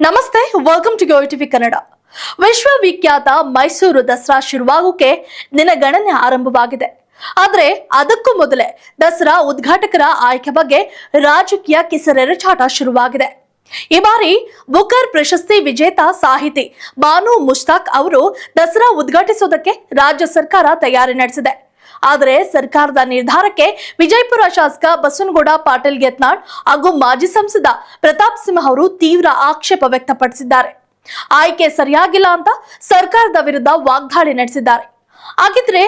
ನಮಸ್ತೆ welcome to TV Kannada ವಿಶ್ವವಿಖ್ಯಾತ ಮೈಸೂರು ದಸರಾ ಶುರುವಾಗೋಕೆ ದಿನಗಣನೆ ಆರಂಭವಾಗಿದೆ. ಆದ್ರೆ ಅದಕ್ಕೂ ಮೊದಲೇ ದಸರಾ ಉದ್ಘಾಟಕರ ಆಯ್ಕೆ ಬಗ್ಗೆ ರಾಜಕೀಯ ಕಿಸರೆರಚಾಟ ಶುರುವಾಗಿದೆ. ಈ ಬಾರಿ ಬುಕರ್ ಪ್ರಶಸ್ತಿ ವಿಜೇತ ಸಾಹಿತಿ ಬಾನು ಮುಷ್ತಾಕ್ ಅವರು ದಸರಾ ಉದ್ಘಾಟಿಸೋದಕ್ಕೆ ರಾಜ್ಯ ಸರ್ಕಾರ ತಯಾರಿ ನಡೆಸಿದೆ. ಆದರೆ ಸರ್ಕಾರದ ನಿರ್ಧಾರಕ್ಕೆ ವಿಜಯಪುರ ಶಾಸಕ ಬಸವನಗೌಡ ಪಾಟೀಲ್ ಯತ್ನಾಳ್ ಹಾಗೂ ಮಾಜಿ ಸಂಸದ ಪ್ರತಾಪ್ ಸಿಂಹ ಅವರು ತೀವ್ರ ಆಕ್ಷೇಪ ವ್ಯಕ್ತಪಡಿಸಿದ್ದಾರೆ. ಆಯ್ಕೆ ಸರಿಯಾಗಿಲ್ಲ ಅಂತ ಸರ್ಕಾರದ ವಿರುದ್ಧ ವಾಗ್ದಾಳಿ ನಡೆಸಿದ್ದಾರೆ. ಹಾಗಿದ್ರೆ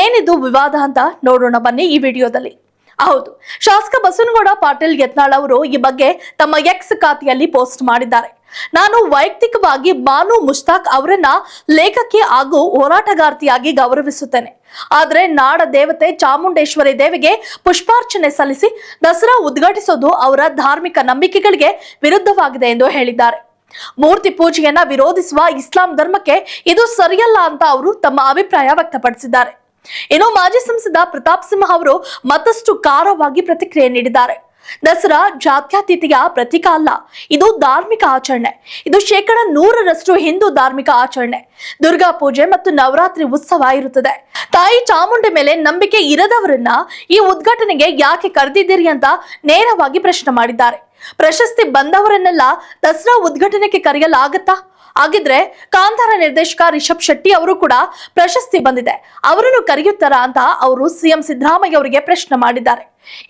ಏನಿದು ವಿವಾದ ಅಂತ ನೋಡೋಣ ಬನ್ನಿ ಈ ವಿಡಿಯೋದಲ್ಲಿ. ಹೌದು. ಶಾಸಕ ಬಸವನಗೌಡ ಪಾಟೀಲ್ ಯತ್ನಾಳ್ ಅವರು ಈ ಬಗ್ಗೆ ತಮ್ಮ ಎಕ್ಸ್ ಖಾತೆಯಲ್ಲಿ ಪೋಸ್ಟ್ ಮಾಡಿದ್ದಾರೆ. ನಾನು ವೈಯಕ್ತಿಕವಾಗಿ ಬಾನು ಮುಷ್ತಾಕ್ ಅವರನ್ನ ಲೇಖಕಿ ಹಾಗೂ ಹೋರಾಟಗಾರ್ತಿಯಾಗಿ ಗೌರವಿಸುತ್ತೇನೆ. ಆದ್ರೆ ನಾಡ ದೇವತೆ ಚಾಮುಂಡೇಶ್ವರಿ ದೇವಿಗೆ ಪುಷ್ಪಾರ್ಚನೆ ಸಲ್ಲಿಸಿ ದಸರಾ ಉದ್ಘಾಟಿಸೋದು ಅವರ ಧಾರ್ಮಿಕ ನಂಬಿಕೆಗಳಿಗೆ ವಿರುದ್ಧವಾಗಿದೆ ಎಂದು ಹೇಳಿದ್ದಾರೆ. ಮೂರ್ತಿ ಪೂಜೆಯನ್ನ ವಿರೋಧಿಸುವ ಇಸ್ಲಾಂ ಧರ್ಮಕ್ಕೆ ಇದು ಸರಿಯಲ್ಲ ಅಂತ ಅವರು ತಮ್ಮ ಅಭಿಪ್ರಾಯ ವ್ಯಕ್ತಪಡಿಸಿದ್ದಾರೆ. ಇನ್ನು ಮಾಜಿ ಸಂಸದ ಪ್ರತಾಪ್ ಸಿಂಹ ಅವರು ಮತ್ತಷ್ಟು ಕಾರವಾಗಿ ಪ್ರತಿಕ್ರಿಯೆ ನೀಡಿದ್ದಾರೆ. ದಸರಾ ಜಾತ್ಯತೀತೆಯ ಪ್ರತೀಕ ಅಲ್ಲ, ಇದು ಧಾರ್ಮಿಕ ಆಚರಣೆ. ಇದು ಶೇಕಡ ನೂರರಷ್ಟು ಹಿಂದೂ ಧಾರ್ಮಿಕ ಆಚರಣೆ. ದುರ್ಗಾ ಪೂಜೆ ಮತ್ತು ನವರಾತ್ರಿ ಉತ್ಸವ ಇರುತ್ತದೆ. ತಾಯಿ ಚಾಮುಂಡಿ ಮೇಲೆ ನಂಬಿಕೆ ಇರದವರನ್ನ ಈ ಉದ್ಘಾಟನೆಗೆ ಯಾಕೆ ಕರೆದಿದ್ದೀರಿ ಅಂತ ನೇರವಾಗಿ ಪ್ರಶ್ನೆ ಮಾಡಿದ್ದಾರೆ. ಪ್ರಶಸ್ತಿ ಬಂದವರನ್ನೆಲ್ಲ ದಸರಾ ಉದ್ಘಾಟನೆಗೆ ಕರೆಯಲಾಗತ್ತಾ? ಹಾಗಿದ್ರೆ ಕಾಂತಾರ ನಿರ್ದೇಶಕ ರಿಷಬ್ ಶೆಟ್ಟಿ ಅವರು ಕೂಡ ಪ್ರಶಸ್ತಿ ಬಂದಿದೆ. ಅವರನ್ನು ಕರೆಯುತ್ತಾರಾ ಅಂತ ಅವರು ಸಿಎಂ ಸಿದ್ದರಾಮಯ್ಯ ಅವರಿಗೆ ಪ್ರಶ್ನೆ ಮಾಡಿದ್ದಾರೆ.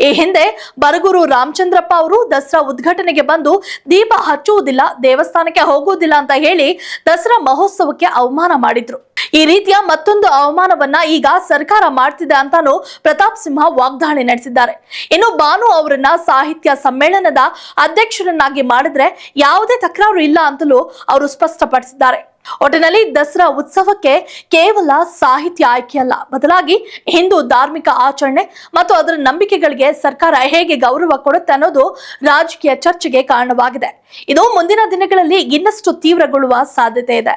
ಈ ಹಿಂದೆ ಬರಗೂರು ರಾಮಚಂದ್ರಪ್ಪ ಅವರು ದಸರಾ ಉದ್ಘಾಟನೆಗೆ ಬಂದು ದೀಪ ಹಚ್ಚುವುದಿಲ್ಲ, ದೇವಸ್ಥಾನಕ್ಕೆ ಹೋಗುವುದಿಲ್ಲ ಅಂತ ಹೇಳಿ ದಸರಾ ಮಹೋತ್ಸವಕ್ಕೆ ಅವಮಾನ ಮಾಡಿದ್ರು. ಈ ರೀತಿಯ ಮತ್ತೊಂದು ಅವಮಾನವನ್ನ ಈಗ ಸರ್ಕಾರ ಮಾಡ್ತಿದೆ ಅಂತಾನು ಪ್ರತಾಪ್ ಸಿಂಹ ವಾಗ್ದಾಳಿ ನಡೆಸಿದ್ದಾರೆ. ಇನ್ನು ಬಾನು ಅವರನ್ನ ಸಾಹಿತ್ಯ ಸಮ್ಮೇಳನದ ಅಧ್ಯಕ್ಷರನ್ನಾಗಿ ಮಾಡಿದ್ರೆ ಯಾವುದೇ ತಕರಾರು ಇಲ್ಲ ಅಂತಲೂ ಅವರು ಸ್ಪಷ್ಟಪಡಿಸಿದ್ದಾರೆ. ಒಟ್ಟಿನಲ್ಲಿ ದಸರಾ ಉತ್ಸವಕ್ಕೆ ಕೇವಲ ಸಾಹಿತ್ಯ ಆಯ್ಕೆಯಲ್ಲ ಬದಲಾಗಿ ಹಿಂದೂ ಧಾರ್ಮಿಕ ಆಚರಣೆ ಮತ್ತು ಅದರ ನಂಬಿಕೆಗಳಿಗೆ ಸರ್ಕಾರ ಹೇಗೆ ಗೌರವ ಕೊಡುತ್ತೆ ಅನ್ನೋದು ರಾಜಕೀಯ ಚರ್ಚೆಗೆ ಕಾರಣವಾಗಿದೆ. ಇದು ಮುಂದಿನ ದಿನಗಳಲ್ಲಿ ಇನ್ನಷ್ಟು ತೀವ್ರಗೊಳ್ಳುವ ಸಾಧ್ಯತೆ ಇದೆ.